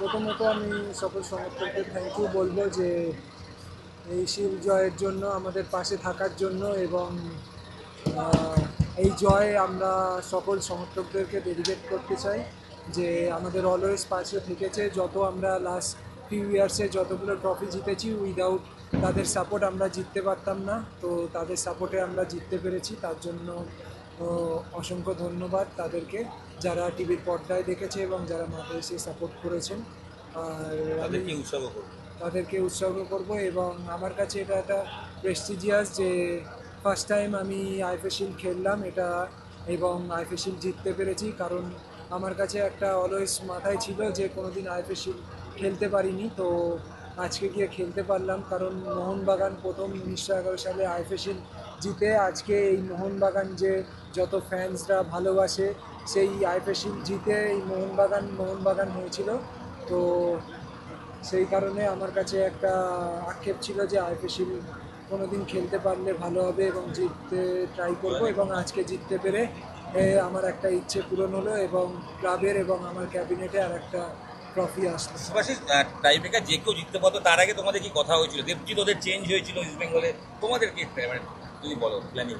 প্রথমত আমি সকল সমর্থকদের থ্যাংক ইউ বলব যে এই শিল জয়ের জন্য, আমাদের পাশে থাকার জন্য এবং এই জয় আমরা সকল সমর্থকদেরকে ডেডিকেট করতে চাই যে আমাদের অলওয়েজ পাশে থেকেছে। যত আমরা লাস্ট ফিউ ইয়ার্সে যতগুলো ট্রফি জিতেছি উইদাউট তাদের সাপোর্ট আমরা জিততে পারতাম না। তো তাদের সাপোর্টে আমরা জিততে পেরেছি। তার জন্য অসংখ্য ধন্যবাদ তাদেরকে যারা টিভির পর্দায় দেখেছে এবং যারা মাঠে এসে সাপোর্ট করেছেন। আর তাদেরকে উৎসর্গ করব। তাদেরকে উৎসর্গ করব এবং আমার কাছে এটা একটা প্রেস্টিজিয়াস যে ফার্স্ট টাইম আমি আইফে শিল্ড খেললাম এটা এবং আইফে শিল্ড জিততে পেরেছি। কারণ আমার কাছে একটা অলওয়েজ মাথায় ছিল যে কোনোদিন আইফে শিল্ড খেলতে পারিনি। তো আজকে গিয়ে খেলতে পারলাম, কারণ মোহনবাগান প্রথম উনিশশো এগারো সালে আইফে জিতে আজকে এই মোহনবাগান যে যত ফ্যান্সরা ভালোবাসে, সেই আইফে জিতে এই মোহনবাগান মোহনবাগান হয়েছিল। তো সেই কারণে আমার কাছে একটা আক্ষেপ ছিল যে আইপিএসিল কোনো দিন খেলতে পারলে ভালো হবে এবং জিততে ট্রাই করব এবং আজকে জিততে পেরে আমার একটা ইচ্ছে পূরণ হলো এবং ক্লাবের এবং আমার ক্যাবিনেটে আর একটা ট্রফি আসলো। সুভাষিস টাইব্রেকার যে কেউ জিততে পারতো তার আগে তোমাদের কি কথা হয়েছিল? দেবজিৎ ওদের চেঞ্জ হয়েছিল ইস্ট বেঙ্গলে তোমাদের কি মানে যদি বলো প্ল্যানিং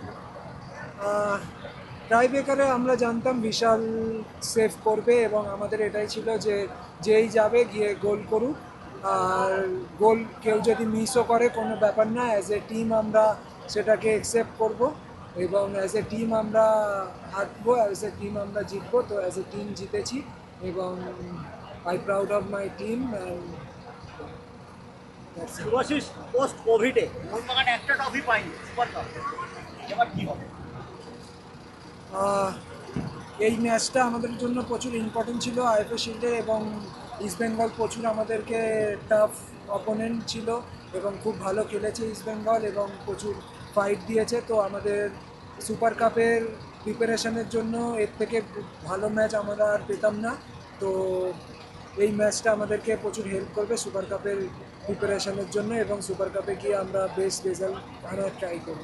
টাইব্রেকারে আমরা জানতাম বিশাল সেভ করবে এবং আমাদের এটাই ছিল যে যেই যাবে গিয়ে গোল করুক। আর গোল কেউ যদি মিসও করে কোনো ব্যাপার না অ্যাজ এ টিম আমরা সেটাকে অ্যাকসেপ্ট করব। এবং অ্যাজ এ টিম আমরা হাঁটবো অ্যাজ এ টিম আমরা জিতবো। তো অ্যাজ এ টিম জিতেছি এবং I proud of my team and Shubhashis post কোভিডে Mohun Bagan একটা ট্রফি পাইনি সুপার কাপ এবার কি হবে? আহ, এই ম্যাচটা আমাদের জন্য প্রচুর ইম্পর্টেন্ট ছিল আইএফএ শিল্ডে এবং ইস্টবেঙ্গল প্রচুর আমাদেরকে টাফ অপোনেন্ট ছিল এবং খুব ভালো খেলেছে ইস্টবেঙ্গল এবং প্রচুর ফাইট দিয়েছে। তো আমাদের সুপার কাপের প্রিপারেশনের জন্য এর থেকে ভালো ম্যাচ আমরা আর পেতাম না। তো এই ম্যাচটা আমাদেরকে প্রচুর হেল্প করবে সুপার কাপের প্রিপারেশনের জন্য এবং সুপার কাপে গিয়ে আমরা বেস্ট রেজাল্ট আনার ট্রাই করব।